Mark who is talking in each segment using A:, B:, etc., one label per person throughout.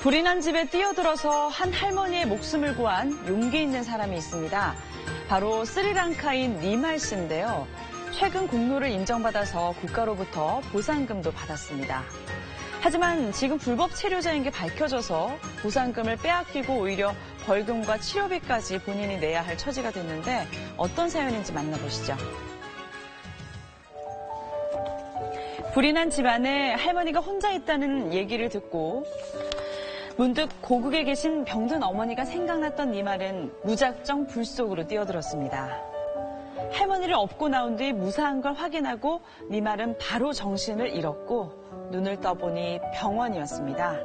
A: 불이 난 집에 뛰어들어서 한 할머니의 목숨을 구한 용기 있는 사람이 있습니다. 바로 스리랑카인 니말 씨인데요. 최근 공로를 인정받아서 국가로부터 보상금도 받았습니다. 하지만 지금 불법 체류자인 게 밝혀져서 보상금을 빼앗기고 오히려 벌금과 치료비까지 본인이 내야 할 처지가 됐는데 어떤 사연인지 만나보시죠. 불이 난 집안에 할머니가 혼자 있다는 얘기를 듣고 문득 고국에 계신 병든 어머니가 생각났던 이 말은 무작정 불 속으로 뛰어들었습니다. 할머니를 업고 나온 뒤 무사한 걸 확인하고 니 말은 바로 정신을 잃었고 눈을 떠보니 병원이었습니다.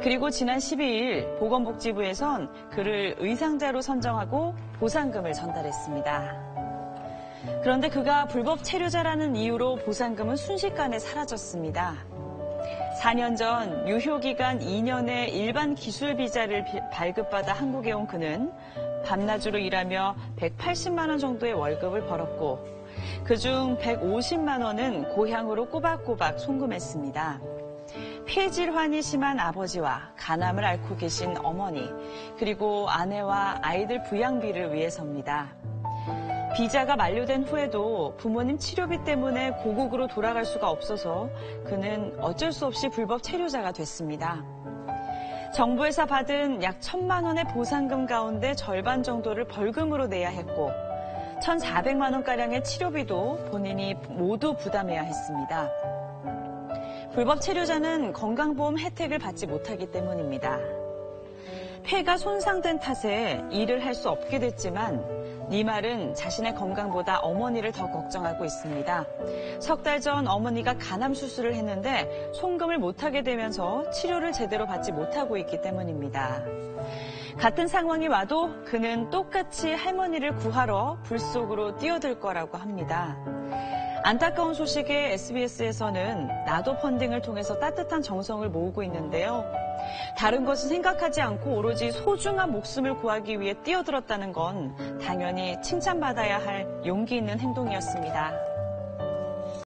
A: 그리고 지난 12일 보건복지부에선 그를 의상자로 선정하고 보상금을 전달했습니다. 그런데 그가 불법 체류자라는 이유로 보상금은 순식간에 사라졌습니다. 4년 전 유효기간 2년의 일반 기술 비자를 발급받아 한국에 온 그는 밤낮으로 일하며 180만 원 정도의 월급을 벌었고 그중 150만 원은 고향으로 꼬박꼬박 송금했습니다. 폐질환이 심한 아버지와 간암을 앓고 계신 어머니 그리고 아내와 아이들 부양비를 위해서입니다. 비자가 만료된 후에도 부모님 치료비 때문에 고국으로 돌아갈 수가 없어서 그는 어쩔 수 없이 불법 체류자가 됐습니다. 정부에서 받은 약 천만 원의 보상금 가운데 절반 정도를 벌금으로 내야 했고 1,400만 원가량의 치료비도 본인이 모두 부담해야 했습니다. 불법 체류자는 건강보험 혜택을 받지 못하기 때문입니다. 폐가 손상된 탓에 일을 할 수 없게 됐지만 니 말은 자신의 건강보다 어머니를 더 걱정하고 있습니다. 석 달 전 어머니가 간암 수술을 했는데 송금을 못하게 되면서 치료를 제대로 받지 못하고 있기 때문입니다. 같은 상황이 와도 그는 똑같이 할머니를 구하러 불 속으로 뛰어들 거라고 합니다. 안타까운 소식에 SBS에서는 나도 펀딩을 통해서 따뜻한 정성을 모으고 있는데요. 다른 것은 생각하지 않고 오로지 소중한 목숨을 구하기 위해 뛰어들었다는 건 당연히 칭찬받아야 할 용기 있는 행동이었습니다.